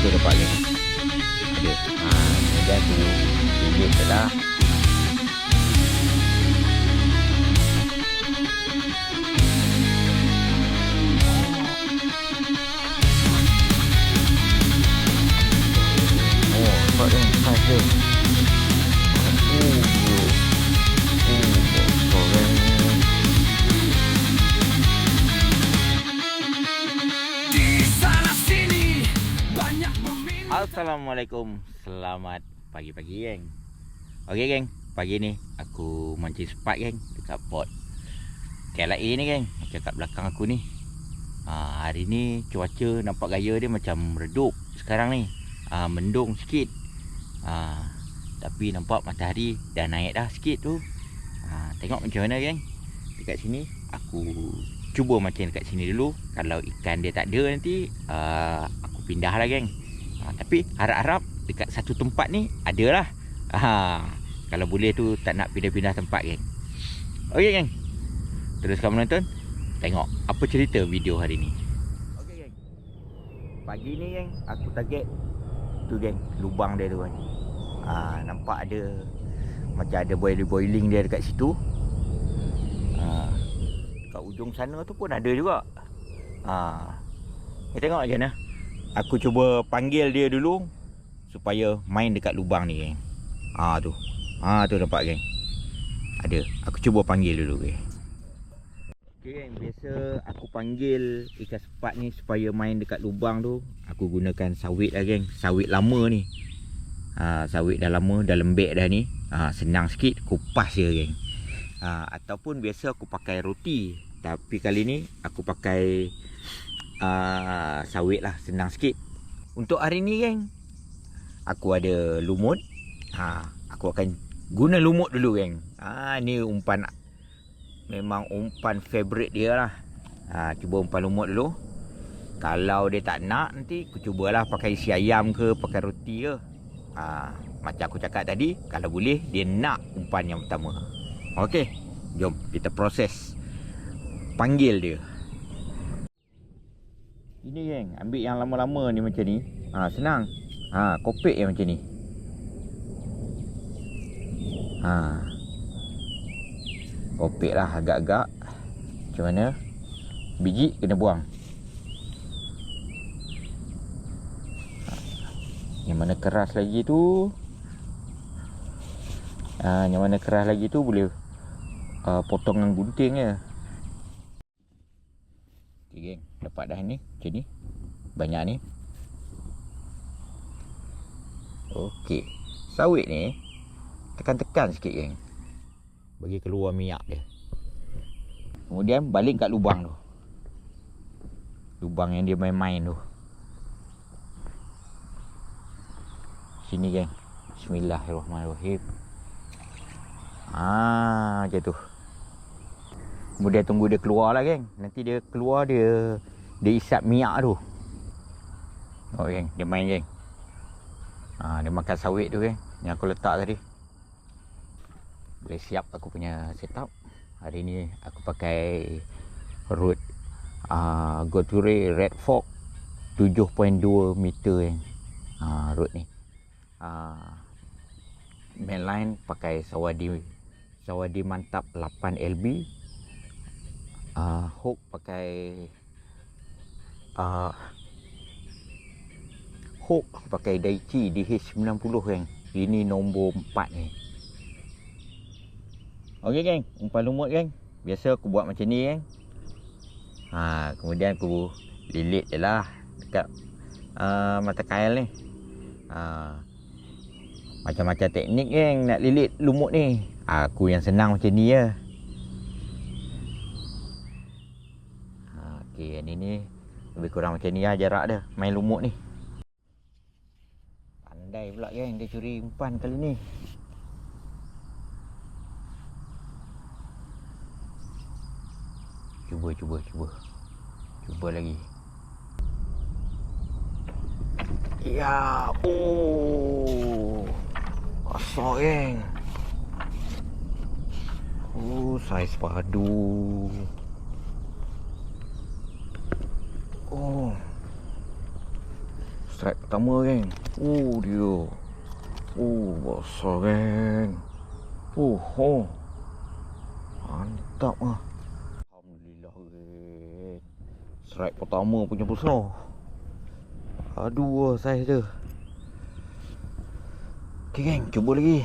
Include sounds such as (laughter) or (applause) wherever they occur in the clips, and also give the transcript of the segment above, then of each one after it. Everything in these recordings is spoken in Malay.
tu dapat geng. Ada. Ha, kemudian tu lilit je lah. Oh, nampak dia. Saiz Assalamualaikum. Selamat pagi-pagi geng. Okey geng. Pagi ni aku mancing sepat geng Dekat port KLIA ni geng. Macam kat belakang aku ni. Ha, Hari ni cuaca nampak gaya dia macam redup Sekarang ni. Ha, Mendung sikit. Ha, Tapi nampak matahari dah naik dah sikit tu. Ha, Tengok macam mana geng. Dekat sini aku cuba mancing dekat sini dulu. Kalau ikan dia tak ada nanti uh, Aku pindah lah geng ha, Tapi harap-harap dekat satu tempat ni adalah ha, Kalau boleh tu tak nak pindah-pindah tempat geng. Okey geng. Teruskan menonton Tengok apa cerita video hari ni. Okey geng. Pagi ni geng aku target Tu geng lubang dia tu kan ha, Nampak ada Macam ada boiling-boiling dia dekat situ. Ha, Kat ujung sana tu pun ada juga. Ha, Kita tengok je nah Aku cuba panggil dia dulu Supaya main dekat lubang ni geng. Ha tu. Ha tu nampak geng. Ada. Aku cuba panggil dulu geng. Okay geng Biasa aku panggil ikan sepat ni Supaya main dekat lubang tu Aku gunakan sawit lah geng. Sawit lama ni. Ha, Sawit dah lama Dah lembek dah ni. Ha, Senang sikit Kupas je geng. Ha, Ataupun biasa aku pakai roti. Tapi kali ni Aku pakai uh, Sawit lah Senang sikit. Untuk hari ni geng Aku ada lumut. Ha, Aku akan Guna lumut dulu geng. Ha, Ni umpan Memang umpan favourite dia lah. Ha, Cuba umpan lumut dulu. Kalau dia tak nak nanti Aku cubalah pakai isi ayam ke Pakai roti ke. Ha, Macam aku cakap tadi Kalau boleh Dia nak umpan yang pertama. Okey Jom kita proses. Panggil dia Ini geng Ambil yang lama-lama ni macam ni. Ha, Senang. Ha, Kopek yang macam ni. Ha. Kopek lah agak-agak. Macam mana? Biji kena buang. Ha. Yang mana keras lagi tu? Ha, Yang mana keras lagi tu boleh uh, Potong dengan gunting je Okay geng Dapat dah ni Macam ni Banyak ni Okey. Sawit ni tekan-tekan sikit geng. Bagi keluar minyak dia. Kemudian balik kat lubang tu. Lubang yang dia main-main tu. Sini geng. Bismillahirrahmanirrahim. Ah, macam tu. Kemudian tunggu dia keluar lah geng. Nanti dia keluar dia dia isap minyak tu. Oh geng, dia main geng. Ha, dia makan sawit tu kan Yang aku letak tadi. Boleh siap aku punya setup. Hari ni aku pakai Road uh, Goture Red Fork. 7.2 meter kan uh, Road ni. Uh, Mainline pakai Sawadi Sawadi mantap 8 LB uh, Hook pakai uh, hook pakai Daichi DH90 geng. Ini nombor 4 ni. Okey geng, umpan lumut geng. Biasa aku buat macam ni geng. Ha, kemudian aku lilit je lah dekat uh, mata kail ni. Ha, macam-macam teknik geng nak lilit lumut ni. Aku yang senang macam ni je. Ha, okey, ni ni lebih kurang macam ni lah jarak dia main lumut ni. Pandai pula geng dia curi umpan kali ni. Cuba cuba cuba. Cuba lagi. Ya, oh. Kasar geng. Oh, saiz padu. Oh. strike pertama geng. Oh dia. Oh besar geng. Oh oh. Mantap ah. Alhamdulillah geng. Strike pertama punya besar. Aduh saiz dia. Okey geng, cuba lagi.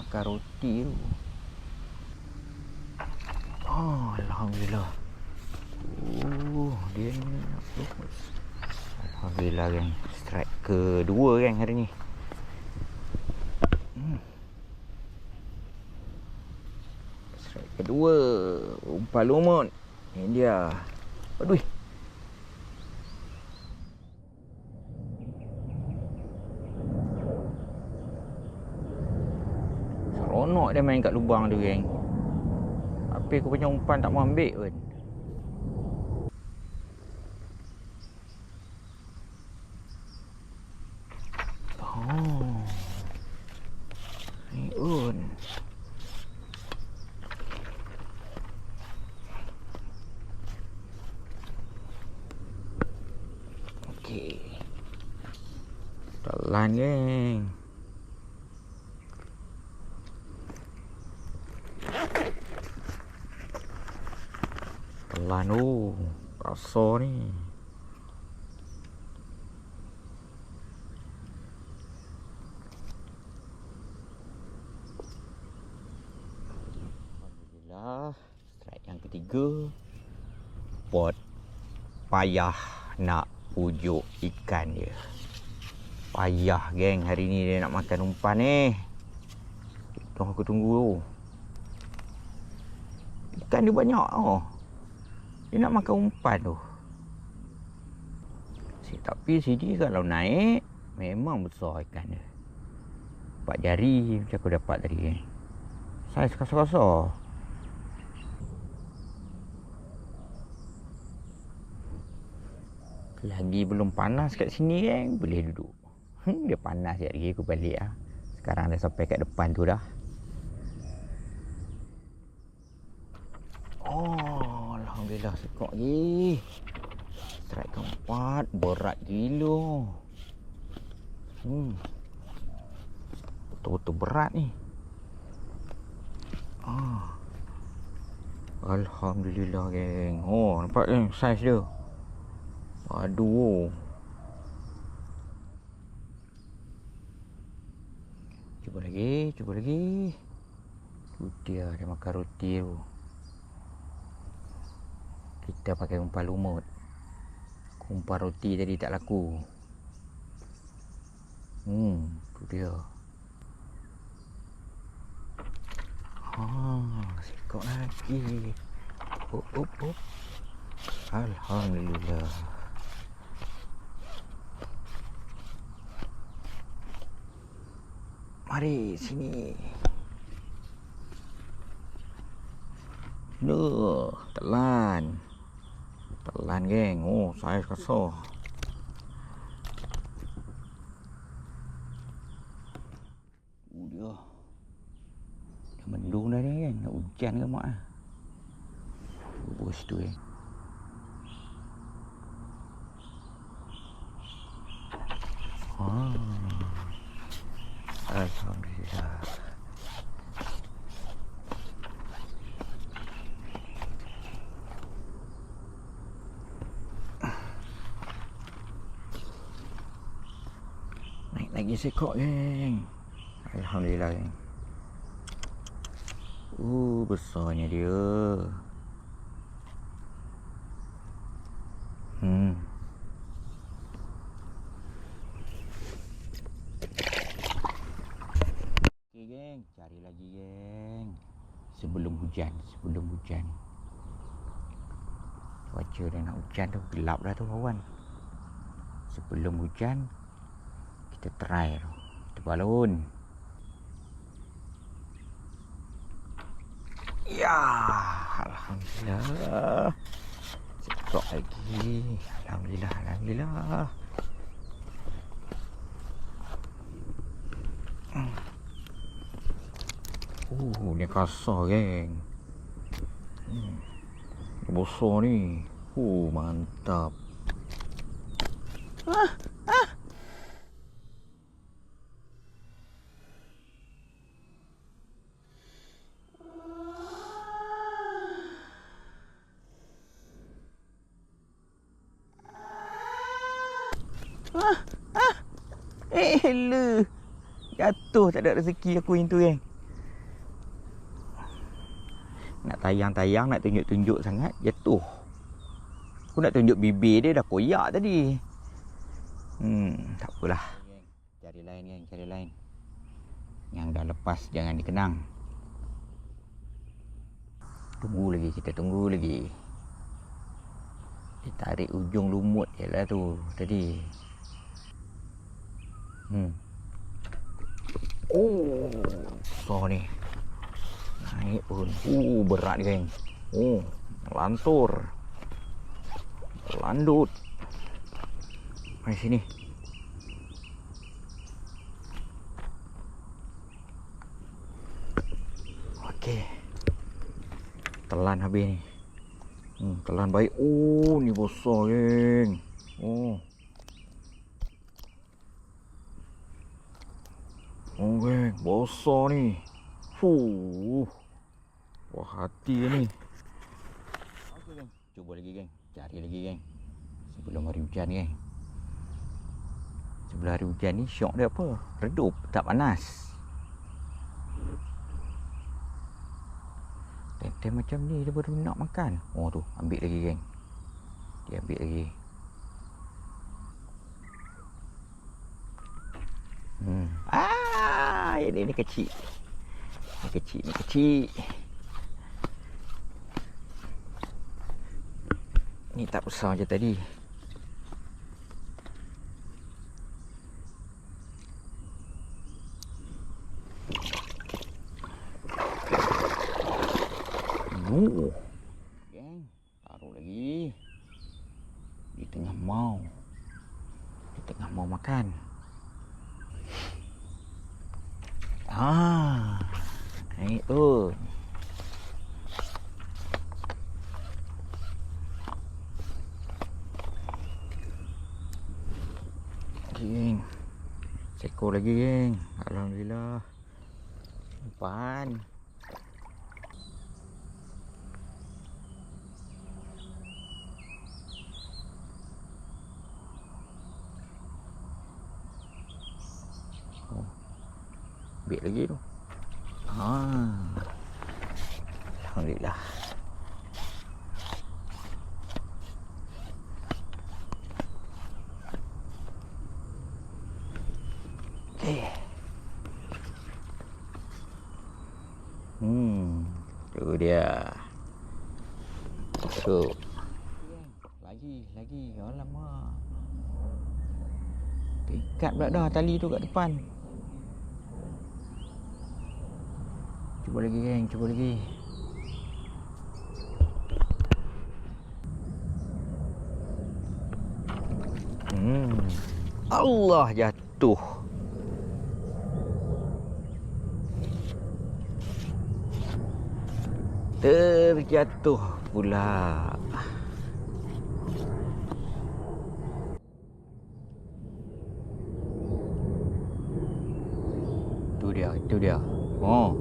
Makan roti tu. Oh, Alhamdulillah. Oh, dia ni? Alhamdulillah geng. Strike kedua geng hari ni. Hmm. Strike kedua. Umpan lumut. Ini dia. Aduh. Seronok dia main kat lubang tu geng. Apa aku punya umpan tak mau ambil pun. Oh. Un. Okey. Telan geng. Telan tu. Rasa ni. Alhamdulillah Strike yang ketiga. Pot Payah nak pujuk ikan dia. Payah geng. Hari ni dia nak makan umpan ni. Tunggu aku tunggu tu. Ikan dia banyak tau Dia nak makan umpan tu. Tapi sini kalau naik Memang besar ikan dia. Empat jari macam aku dapat tadi. Saiz kasar-kasar. Lagi belum panas kat sini kan Boleh duduk. Hmm, Dia panas sekejap lagi aku balik lah. Sekarang dah sampai kat depan tu dah Oh Alhamdulillah sekok lagi Strike keempat Berat gila Hmm Betul-betul berat ni Ah. Alhamdulillah geng. Oh, nampak geng saiz dia. Aduh. Cuba lagi, cuba lagi. Tu dia dia makan roti tu. Kita pakai umpan lumut. Umpan roti tadi tak laku. Hmm, tu dia. Ah, sekok lagi. Up, up, up. Alhamdulillah. Mari sini. Duh, telan. Telan geng. Oh, saya kasar. Oh, dia. Dah mendung dah ni kan. Nak hujan ke mak ah. Bubur situ eh. Ah. Sekok geng. Alhamdulillah geng. Uh, besarnya dia. Hmm. Okey geng, cari lagi geng. Sebelum hujan, sebelum hujan. Cuaca dah nak hujan tu, gelap dah tu kawan. Sebelum hujan, kita try tu. Kita balon. Ya, alhamdulillah. Sekok lagi. Alhamdulillah, alhamdulillah. Oh, dia kasar geng. Hmm. Besar ni. Oh, mantap. Ah, ah. Ah. Eh, le. Jatuh tak ada rezeki aku yang tu kan. Nak tayang-tayang, nak tunjuk-tunjuk sangat, jatuh. Aku nak tunjuk bibir dia dah koyak tadi. Hmm, tak apalah. Cari lain kan, cari lain. Yang dah lepas jangan dikenang. Tunggu lagi, kita tunggu lagi. Dia tarik ujung lumut je lah tu tadi. Hmm. Oh, besar ni. Naik pun. Uh, berat geng. Oh, lantur. Landut. Mari sini. Okey. Telan habis ni. Hmm, telan baik. Oh, ni besar geng. Oh. Oh geng, ni. Fuh. Wah hati ni. Okey geng, cuba lagi geng. Cari lagi geng. Sebelum hari hujan geng. Sebelum hari hujan ni syok dia apa? Redup, tak panas. Tem-tem macam ni dia baru nak makan. Oh tu, ambil lagi geng. Dia ambil lagi. Hmm. Ah, ini ni kecil. Ni kecil, ni kecil. Ni tak besar je tadi. Oh. Geng, taruh lagi. Di tengah mau. Di tengah mau makan. Ah. Naik tu. Geng. Seekor lagi geng. Alhamdulillah. Umpan. Ambil lagi tu. Ha. Alhamdulillah. Okey. Hmm, tu dia. Tu. Lagi, lagi. Alamak. Ikat pula dah tali tu kat depan. Cuba lagi geng, cuba lagi. Hmm. Allah jatuh. Terjatuh pula. Tu dia, itu dia. Oh.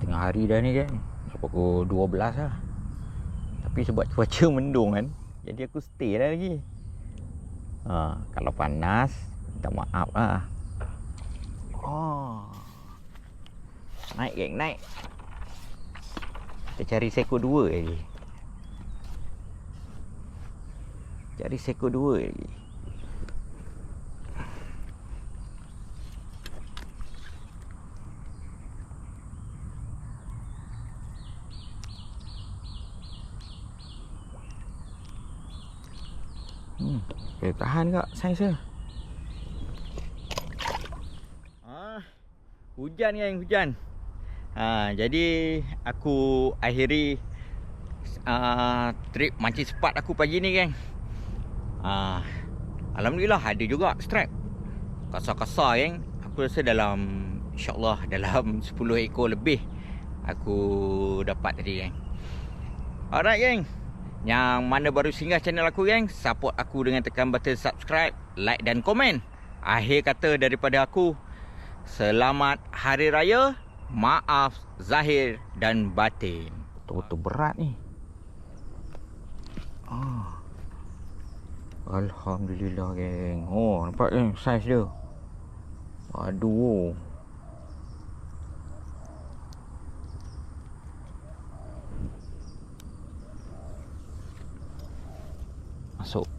Tengah hari dah ni kan. Pukul 12 lah. Tapi sebab cuaca (laughs) mendung kan. Jadi aku stay lah lagi. Ha, kalau panas, minta maaf lah. Oh. Naik geng, naik. Kita cari seko dua lagi. Cari seko dua lagi. Hmm, boleh tahan kak saiz dia. Ah, hujan kan hujan. Ha, jadi aku akhiri uh, trip mancing sepat aku pagi ni geng. Ah, alhamdulillah ada juga strike. kasar-kasar geng. Aku rasa dalam insyaAllah (laughs) dalam 10 ekor lebih aku dapat tadi geng. Alright geng. Yang mana baru singgah channel aku geng, support aku dengan tekan button subscribe, like dan komen. Akhir kata daripada aku, selamat hari raya, maaf zahir dan batin. Betul-betul berat ni. Ah. Alhamdulillah geng. Oh, nampak geng saiz dia. Aduh. masuk.